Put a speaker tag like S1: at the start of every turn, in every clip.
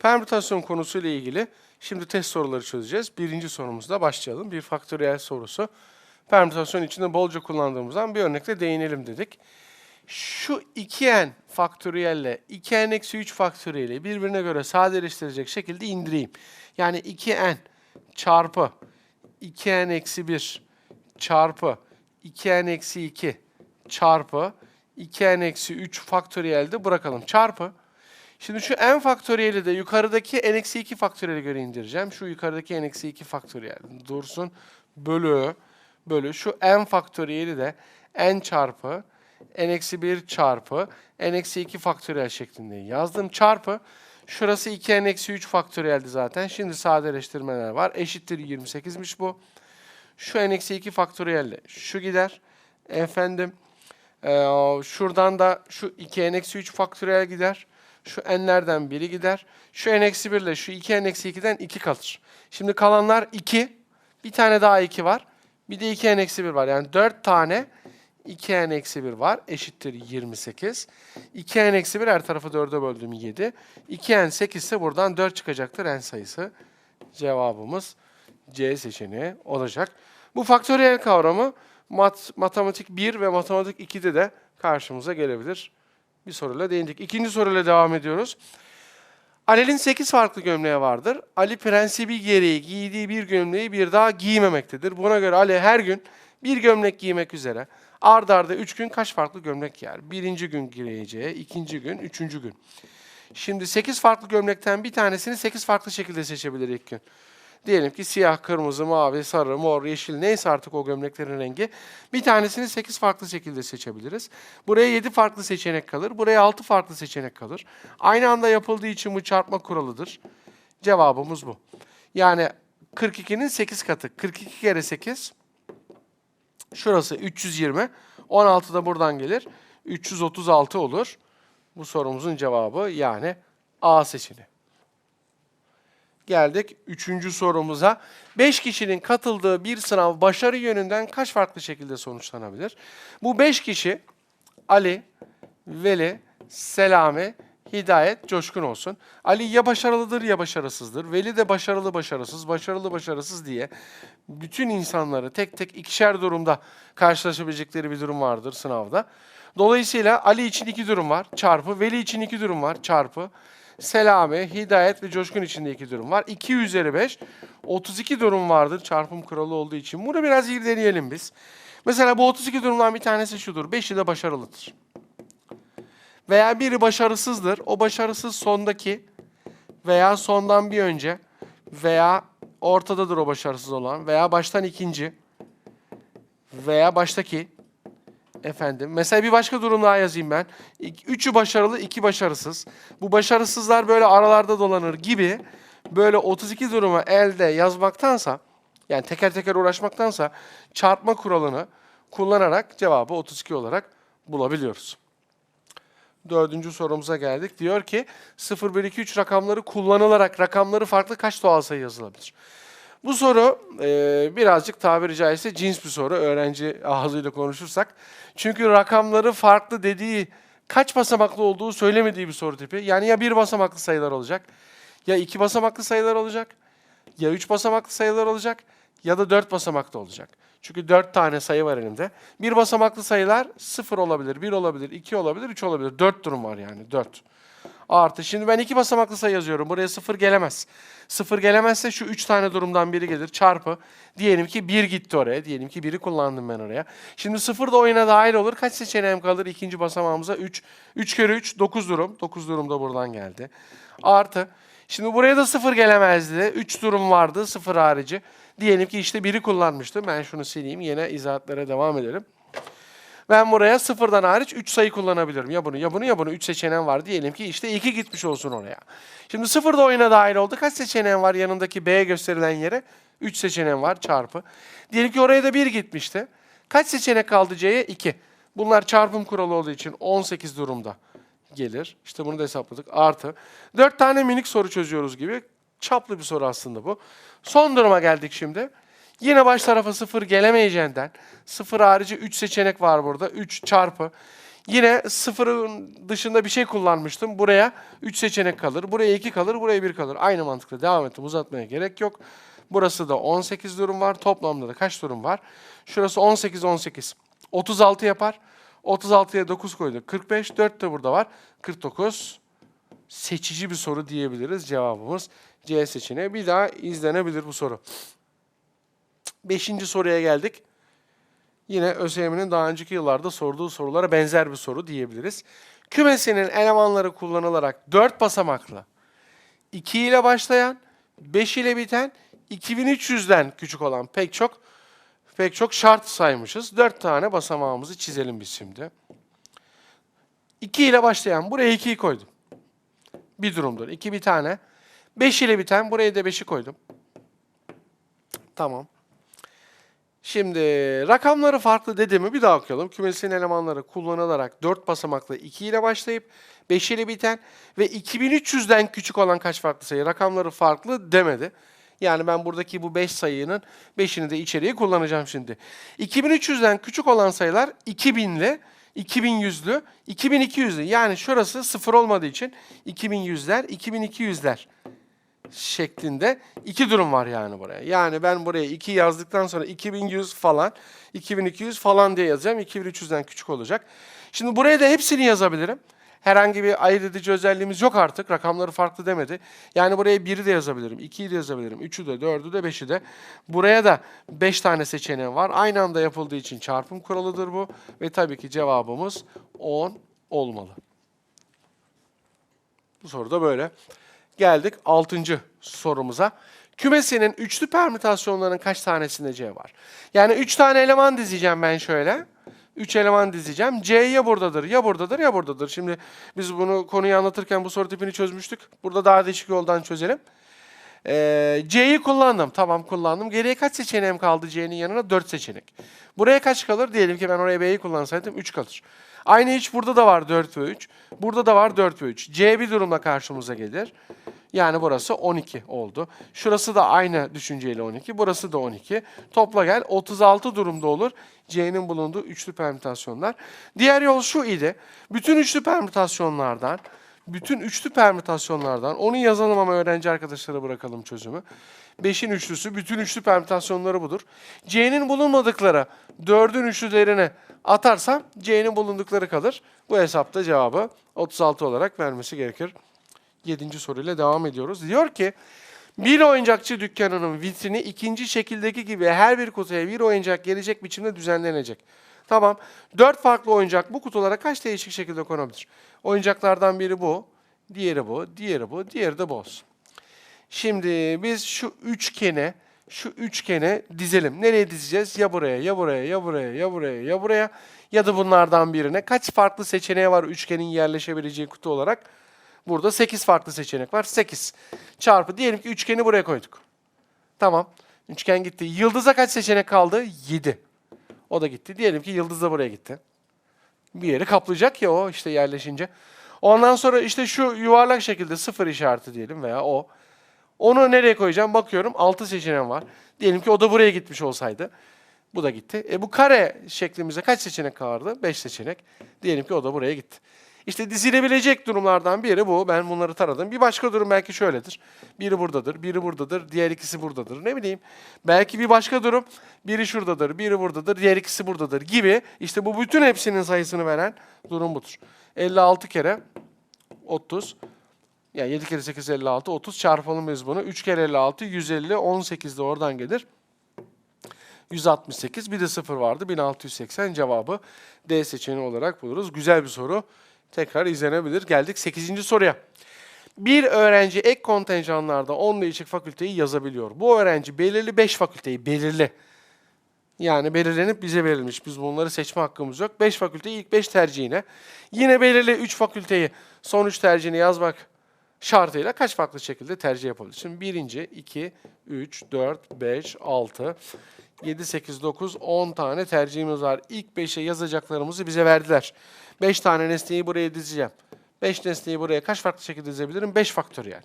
S1: Permütasyon konusuyla ilgili şimdi test soruları çözeceğiz. Birinci sorumuzla başlayalım. Bir faktöriyel sorusu. Permütasyon içinde bolca kullandığımızdan bir örnekle değinelim dedik. Şu 2n faktöriyelle 2n eksi 3 faktöriyeli birbirine göre sadeleştirecek şekilde indireyim. Yani 2n çarpı 2n eksi 1 çarpı 2n eksi 2 çarpı 2n eksi 3 faktöriyelde bırakalım. Çarpı Şimdi şu n faktöriyeli de yukarıdaki n eksi 2 faktöriyele göre indireceğim. Şu yukarıdaki n eksi 2 faktöriyel dursun. Bölü, bölü. Şu n faktöriyeli de n çarpı n eksi 1 çarpı n eksi 2 faktöriyel şeklinde yazdım. Çarpı şurası 2 n eksi 3 faktöriyeldi zaten. Şimdi sadeleştirmeler var. Eşittir 28'miş bu. Şu n eksi 2 faktöriyelle şu gider. Efendim eee, şuradan da şu 2 n eksi 3 faktöriyel gider. Şu n'lerden biri gider. Şu n eksi 1 ile şu 2 n eksi 2'den 2 kalır. Şimdi kalanlar 2. Bir tane daha 2 var. Bir de 2 n eksi 1 var. Yani 4 tane 2 n eksi 1 var. Eşittir 28. 2 n eksi 1 her tarafı 4'e böldüm 7. 2 n 8 ise buradan 4 çıkacaktır n sayısı. Cevabımız C seçeneği olacak. Bu faktöriyel kavramı mat, matematik 1 ve matematik 2'de de karşımıza gelebilir. Bir soruyla değindik. İkinci soruyla devam ediyoruz. Ali'nin 8 farklı gömleği vardır. Ali prensibi gereği giydiği bir gömleği bir daha giymemektedir. Buna göre Ali her gün bir gömlek giymek üzere ard arda 3 gün kaç farklı gömlek giyer? Birinci gün giyeceği, ikinci gün, üçüncü gün. Şimdi 8 farklı gömlekten bir tanesini 8 farklı şekilde seçebilir ilk gün. Diyelim ki siyah, kırmızı, mavi, sarı, mor, yeşil neyse artık o gömleklerin rengi. Bir tanesini 8 farklı şekilde seçebiliriz. Buraya 7 farklı seçenek kalır. Buraya 6 farklı seçenek kalır. Aynı anda yapıldığı için bu çarpma kuralıdır. Cevabımız bu. Yani 42'nin 8 katı. 42 kere 8. Şurası 320. 16 da buradan gelir. 336 olur. Bu sorumuzun cevabı yani A seçeneği. Geldik üçüncü sorumuza. Beş kişinin katıldığı bir sınav başarı yönünden kaç farklı şekilde sonuçlanabilir? Bu beş kişi Ali, Veli, Selami, Hidayet, Coşkun olsun. Ali ya başarılıdır ya başarısızdır. Veli de başarılı başarısız, başarılı başarısız diye bütün insanları tek tek ikişer durumda karşılaşabilecekleri bir durum vardır sınavda. Dolayısıyla Ali için iki durum var çarpı, Veli için iki durum var çarpı, Selami, Hidayet ve Coşkun için de iki durum var. 2 üzeri 5, 32 durum vardır çarpım kuralı olduğu için. Bunu biraz irdeleyelim biz. Mesela bu 32 durumdan bir tanesi şudur. 5'i de başarılıdır. Veya biri başarısızdır. O başarısız sondaki veya sondan bir önce veya ortadadır o başarısız olan veya baştan ikinci veya baştaki efendim. Mesela bir başka durum daha yazayım ben. Üçü başarılı, iki başarısız. Bu başarısızlar böyle aralarda dolanır gibi böyle 32 durumu elde yazmaktansa yani teker teker uğraşmaktansa çarpma kuralını kullanarak cevabı 32 olarak bulabiliyoruz. Dördüncü sorumuza geldik. Diyor ki 0, 1, 2, 3 rakamları kullanılarak rakamları farklı kaç doğal sayı yazılabilir? Bu soru e, birazcık tabiri caizse cins bir soru öğrenci ağzıyla konuşursak. Çünkü rakamları farklı dediği kaç basamaklı olduğu söylemediği bir soru tipi. Yani ya bir basamaklı sayılar olacak, ya iki basamaklı sayılar olacak, ya üç basamaklı sayılar olacak ya da dört basamaklı olacak. Çünkü dört tane sayı var elimde. Bir basamaklı sayılar sıfır olabilir, bir olabilir, iki olabilir, üç olabilir. Dört durum var yani, dört. Artı. Şimdi ben iki basamaklı sayı yazıyorum. Buraya sıfır gelemez. Sıfır gelemezse şu üç tane durumdan biri gelir. Çarpı. Diyelim ki bir gitti oraya. Diyelim ki biri kullandım ben oraya. Şimdi sıfır da oyuna dahil olur. Kaç seçeneğim kalır ikinci basamağımıza? Üç. Üç kere üç, dokuz durum. Dokuz durum da buradan geldi. Artı. Şimdi buraya da sıfır gelemezdi. Üç durum vardı sıfır harici. Diyelim ki işte biri kullanmıştım. Ben şunu sileyim. Yine izahatlara devam edelim. Ben buraya sıfırdan hariç 3 sayı kullanabilirim. Ya bunu ya bunu ya bunu 3 seçeneğim var. Diyelim ki işte 2 gitmiş olsun oraya. Şimdi sıfır da oyuna dahil oldu. Kaç seçeneğim var yanındaki B gösterilen yere? 3 seçeneğim var çarpı. Diyelim ki oraya da 1 gitmişti. Kaç seçenek kaldı C'ye? 2. Bunlar çarpım kuralı olduğu için 18 durumda gelir. İşte bunu da hesapladık. Artı. 4 tane minik soru çözüyoruz gibi. Çaplı bir soru aslında bu. Son duruma geldik şimdi. Yine baş tarafa 0 gelemeyeceğinden 0 harici 3 seçenek var burada. 3 çarpı. Yine sıfırın dışında bir şey kullanmıştım. Buraya 3 seçenek kalır. Buraya 2 kalır. Buraya 1 kalır. Aynı mantıkla devam ettim. Uzatmaya gerek yok. Burası da 18 durum var. Toplamda da kaç durum var? Şurası 18, 18. 36 yapar. 36'ya 9 koyduk. 45. 4 de burada var. 49. Seçici bir soru diyebiliriz. Cevabımız C seçeneği. Bir daha izlenebilir bu soru. Beşinci soruya geldik. Yine ÖSYM'nin daha önceki yıllarda sorduğu sorulara benzer bir soru diyebiliriz. Kümesinin elemanları kullanılarak 4 basamaklı, 2 ile başlayan, 5 ile biten, 2300'den küçük olan pek çok pek çok şart saymışız. 4 tane basamağımızı çizelim biz şimdi. 2 ile başlayan buraya 2'yi koydum. Bir durumdur. 2 bir tane. 5 ile biten buraya da 5'i koydum. Tamam. Şimdi rakamları farklı dediğimi bir daha okuyalım. Kümesin elemanları kullanılarak 4 basamaklı 2 ile başlayıp 5 ile biten ve 2300'den küçük olan kaç farklı sayı? Rakamları farklı demedi. Yani ben buradaki bu 5 sayının 5'ini de içeriye kullanacağım şimdi. 2300'den küçük olan sayılar 2000'li, 2100'lü, 2200'lü. Yani şurası sıfır olmadığı için 2100'ler, 2200'ler şeklinde iki durum var yani buraya. Yani ben buraya 2 yazdıktan sonra 2100 falan, 2200 falan diye yazacağım. 2300'den küçük olacak. Şimdi buraya da hepsini yazabilirim. Herhangi bir ayırt edici özelliğimiz yok artık. Rakamları farklı demedi. Yani buraya 1'i de yazabilirim, 2'yi de yazabilirim, 3'ü de, 4'ü de, 5'i de. Buraya da 5 tane seçeneğim var. Aynı anda yapıldığı için çarpım kuralıdır bu. Ve tabii ki cevabımız 10 olmalı. Bu soru da böyle. Geldik 6. sorumuza. Kümesinin üçlü permütasyonlarının kaç tanesinde C var? Yani 3 tane eleman dizeceğim ben şöyle. 3 eleman dizeceğim. C ya buradadır, ya buradadır, ya buradadır. Şimdi biz bunu konuyu anlatırken bu soru tipini çözmüştük. Burada daha değişik yoldan çözelim. Ee, C'yi kullandım. Tamam kullandım. Geriye kaç seçeneğim kaldı C'nin yanına? 4 seçenek. Buraya kaç kalır? Diyelim ki ben oraya B'yi kullansaydım 3 kalır. Aynı iş burada da var 4 ve 3. Burada da var 4 ve 3. C bir durumda karşımıza gelir. Yani burası 12 oldu. Şurası da aynı düşünceyle 12. Burası da 12. Topla gel 36 durumda olur. C'nin bulunduğu üçlü permütasyonlar. Diğer yol şu idi. Bütün üçlü permütasyonlardan bütün üçlü permütasyonlardan onu yazalım ama öğrenci arkadaşlara bırakalım çözümü. 5'in üçlüsü bütün üçlü permütasyonları budur. C'nin bulunmadıkları 4'ün üçlülerine atarsam C'nin bulundukları kalır. Bu hesapta cevabı 36 olarak vermesi gerekir. 7. soruyla devam ediyoruz. Diyor ki bir oyuncakçı dükkanının vitrini ikinci şekildeki gibi her bir kutuya bir oyuncak gelecek biçimde düzenlenecek. Tamam. Dört farklı oyuncak bu kutulara kaç değişik şekilde konabilir? Oyuncaklardan biri bu, diğeri bu, diğeri bu, diğeri de bu olsun. Şimdi biz şu üçgene, şu üçgene dizelim. Nereye dizeceğiz? Ya buraya, ya buraya, ya buraya, ya buraya, ya buraya. Ya da bunlardan birine. Kaç farklı seçeneği var üçgenin yerleşebileceği kutu olarak? Burada 8 farklı seçenek var. 8 çarpı diyelim ki üçgeni buraya koyduk. Tamam. Üçgen gitti. Yıldıza kaç seçenek kaldı? 7. O da gitti. Diyelim ki yıldız da buraya gitti. Bir yeri kaplayacak ya o işte yerleşince. Ondan sonra işte şu yuvarlak şekilde sıfır işareti diyelim veya o. Onu nereye koyacağım? Bakıyorum 6 seçeneğim var. Diyelim ki o da buraya gitmiş olsaydı. Bu da gitti. E bu kare şeklimizde kaç seçenek kaldı? 5 seçenek. Diyelim ki o da buraya gitti. İşte dizilebilecek durumlardan biri bu. Ben bunları taradım. Bir başka durum belki şöyledir. Biri buradadır, biri buradadır, diğer ikisi buradadır. Ne bileyim. Belki bir başka durum biri şuradadır, biri buradadır, diğer ikisi buradadır gibi. İşte bu bütün hepsinin sayısını veren durum budur. 56 kere 30. Yani 7 kere 8 56 30 çarpalım biz bunu. 3 kere 56 150 18 de oradan gelir. 168 bir de 0 vardı 1680 cevabı D seçeneği olarak buluruz. Güzel bir soru. Tekrar izlenebilir. Geldik 8. soruya. Bir öğrenci ek kontenjanlarda 10 değişik fakülteyi yazabiliyor. Bu öğrenci belirli 5 fakülteyi belirli. Yani belirlenip bize verilmiş. Biz bunları seçme hakkımız yok. 5 fakülteyi ilk 5 tercihine. Yine belirli 3 fakülteyi son 3 tercihine yazmak şartıyla kaç farklı şekilde tercih yapabilir? Şimdi birinci, 2, 3, 4, 5, 6, 7, 8, 9, 10 tane tercihimiz var. İlk 5'e yazacaklarımızı bize verdiler. 5 tane nesneyi buraya dizeceğim. 5 nesneyi buraya kaç farklı şekilde dizebilirim? 5 faktöriyel.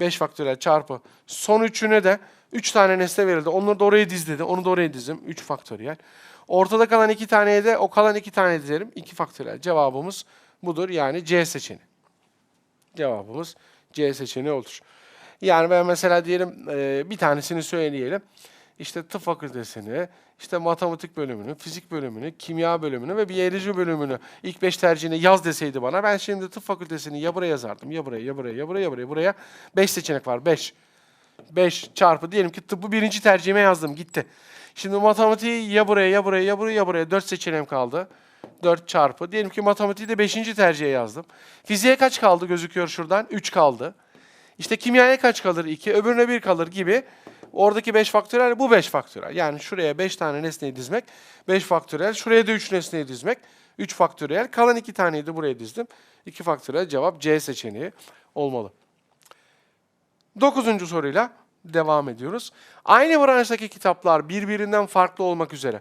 S1: 5 faktöriyel çarpı son üçüne de 3 tane nesne verildi. Onları da oraya diz dedi. Onu da oraya dizdim. 3 faktöriyel. Ortada kalan 2 taneye de o kalan 2 tane dizerim. 2 faktöriyel. Cevabımız budur. Yani C seçeneği. Cevabımız C seçeneği olur. Yani ben mesela diyelim e, bir tanesini söyleyelim. İşte tıp fakültesini, işte matematik bölümünü, fizik bölümünü, kimya bölümünü ve biyoloji bölümünü ilk beş tercihine yaz deseydi bana ben şimdi tıp fakültesini ya buraya yazardım, ya buraya, ya buraya, ya buraya, ya buraya, buraya. Beş seçenek var, beş. Beş çarpı diyelim ki tıbbı birinci tercihime yazdım, gitti. Şimdi matematiği ya buraya, ya buraya, ya buraya, ya buraya. Dört seçeneğim kaldı. 4 çarpı. Diyelim ki matematiği de 5. tercihe yazdım. Fiziğe kaç kaldı gözüküyor şuradan? 3 kaldı. İşte kimyaya kaç kalır? 2. Öbürüne 1 kalır gibi. Oradaki 5 faktörel bu 5 faktörel. Yani şuraya 5 tane nesneyi dizmek 5 faktörel. Şuraya da 3 nesneyi dizmek 3 faktörel. Kalan 2 taneyi de buraya dizdim. 2 faktörel cevap C seçeneği olmalı. Dokuzuncu soruyla devam ediyoruz. Aynı branştaki kitaplar birbirinden farklı olmak üzere.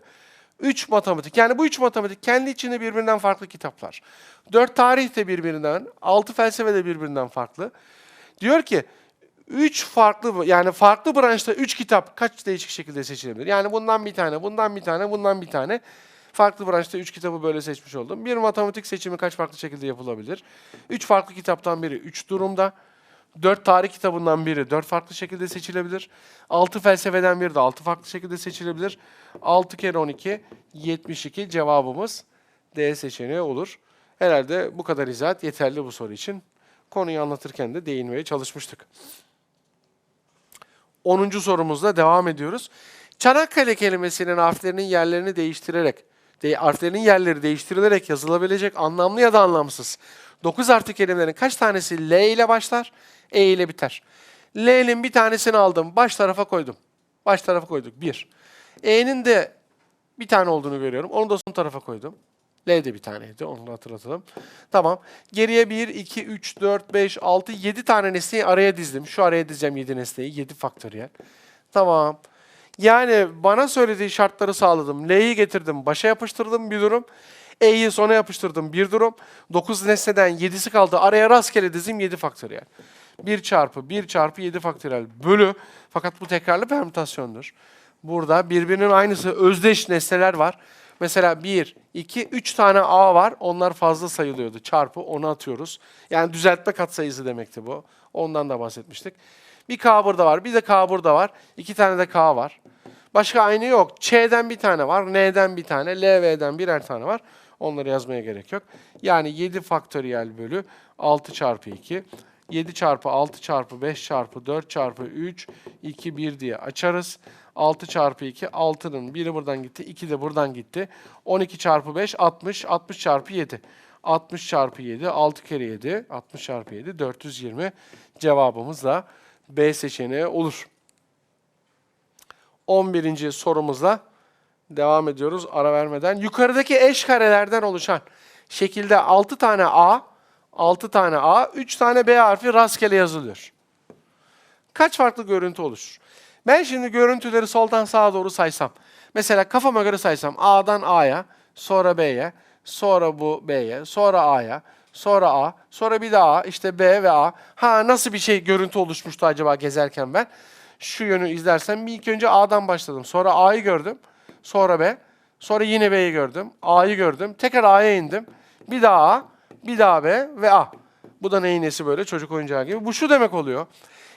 S1: 3 matematik yani bu 3 matematik kendi içinde birbirinden farklı kitaplar. 4 tarih de birbirinden, 6 felsefe de birbirinden farklı. Diyor ki 3 farklı yani farklı branşta 3 kitap kaç değişik şekilde seçilebilir? Yani bundan bir tane, bundan bir tane, bundan bir tane. Farklı branşta 3 kitabı böyle seçmiş oldum. Bir matematik seçimi kaç farklı şekilde yapılabilir? 3 farklı kitaptan biri 3 durumda. 4 tarih kitabından biri 4 farklı şekilde seçilebilir. 6 felsefeden biri de 6 farklı şekilde seçilebilir. 6 kere 12 72 cevabımız D seçeneği olur. Herhalde bu kadar izahat yeterli bu soru için. Konuyu anlatırken de değinmeye çalışmıştık. 10. sorumuzla devam ediyoruz. Çanakkale kelimesinin harflerinin yerlerini değiştirerek, de, harflerinin yerleri değiştirilerek yazılabilecek anlamlı ya da anlamsız 9 harfli kelimelerin kaç tanesi L ile başlar, E ile biter? L'nin bir tanesini aldım, baş tarafa koydum. Baş tarafa koyduk, bir. E'nin de bir tane olduğunu görüyorum, onu da son tarafa koydum. L de bir taneydi, onu da hatırlatalım. Tamam. Geriye 1, 2, 3, 4, 5, 6, 7 tane nesneyi araya dizdim. Şu araya dizeceğim 7 nesneyi, 7 faktöriyel. Tamam. Yani bana söylediği şartları sağladım. L'yi getirdim, başa yapıştırdım bir durum. E'yi sona yapıştırdım bir durum. 9 nesneden 7'si kaldı. Araya rastgele dizim 7 faktöriyel. 1 çarpı 1 çarpı 7 faktöriyel bölü. Fakat bu tekrarlı permütasyondur. Burada birbirinin aynısı özdeş nesneler var. Mesela 1, 2, 3 tane A var. Onlar fazla sayılıyordu. Çarpı onu atıyoruz. Yani düzeltme katsayısı demekti bu. Ondan da bahsetmiştik. Bir K burada var. Bir de K burada var. İki tane de K var. Başka aynı yok. Ç'den bir tane var. N'den bir tane. LV'den birer tane var. Onları yazmaya gerek yok. Yani 7 faktöriyel bölü 6 çarpı 2. 7 çarpı 6 çarpı 5 çarpı 4 çarpı 3, 2, 1 diye açarız. 6 çarpı 2, 6'nın biri buradan gitti, 2 de buradan gitti. 12 çarpı 5, 60, 60 çarpı 7. 60 çarpı 7, 6 kere 7, 60 çarpı 7, 420. Cevabımız da B seçeneği olur. 11. sorumuzla devam ediyoruz ara vermeden. Yukarıdaki eş karelerden oluşan şekilde 6 tane A, 6 tane A, 3 tane B harfi rastgele yazılıyor. Kaç farklı görüntü oluşur? Ben şimdi görüntüleri soldan sağa doğru saysam. Mesela kafama göre saysam A'dan A'ya, sonra B'ye, sonra bu B'ye, sonra A'ya, sonra A, sonra bir daha A, işte B ve A. Ha nasıl bir şey görüntü oluşmuştu acaba gezerken ben? Şu yönü izlersem ilk önce A'dan başladım. Sonra A'yı gördüm. Sonra B. Sonra yine B'yi gördüm. A'yı gördüm. Tekrar A'ya indim. Bir daha A, bir daha B ve A. Bu da neyin nesi böyle çocuk oyuncağı gibi. Bu şu demek oluyor.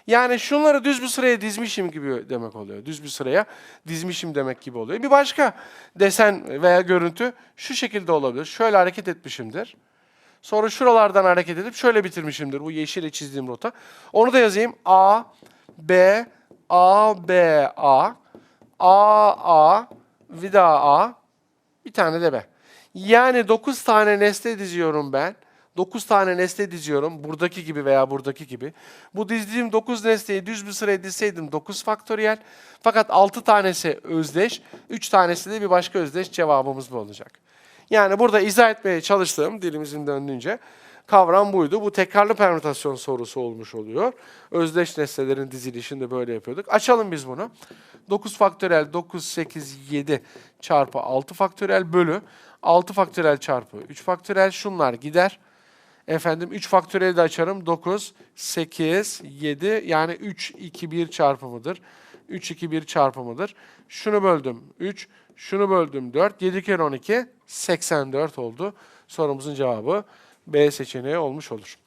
S1: Yani şunları düz bir sıraya dizmişim gibi demek oluyor. Düz bir sıraya dizmişim demek gibi oluyor. Bir başka desen veya görüntü şu şekilde olabilir. Şöyle hareket etmişimdir. Sonra şuralardan hareket edip şöyle bitirmişimdir. Bu yeşile çizdiğim rota. Onu da yazayım. A, B, A, B, A, A, A, daha A, bir tane de B. Yani 9 tane nesne diziyorum ben. 9 tane nesne diziyorum. Buradaki gibi veya buradaki gibi. Bu dizdiğim 9 nesneyi düz bir sıraya dizseydim 9 faktöriyel. Fakat 6 tanesi özdeş, 3 tanesi de bir başka özdeş cevabımız bu olacak. Yani burada izah etmeye çalıştığım dilimizin döndüğünce kavram buydu. Bu tekrarlı permütasyon sorusu olmuş oluyor. Özdeş nesnelerin dizilişini de böyle yapıyorduk. Açalım biz bunu. 9 faktörel 9, 8, 7 çarpı 6 faktörel bölü 6 faktörel çarpı 3 faktörel şunlar gider. Efendim 3 faktöriyeli de açarım. 9, 8, 7 yani 3, 2, 1 çarpımıdır. 3, 2, 1 çarpımıdır. Şunu böldüm 3, şunu böldüm 4. 7 kere 12, 84 oldu. Sorumuzun cevabı B seçeneği olmuş olur.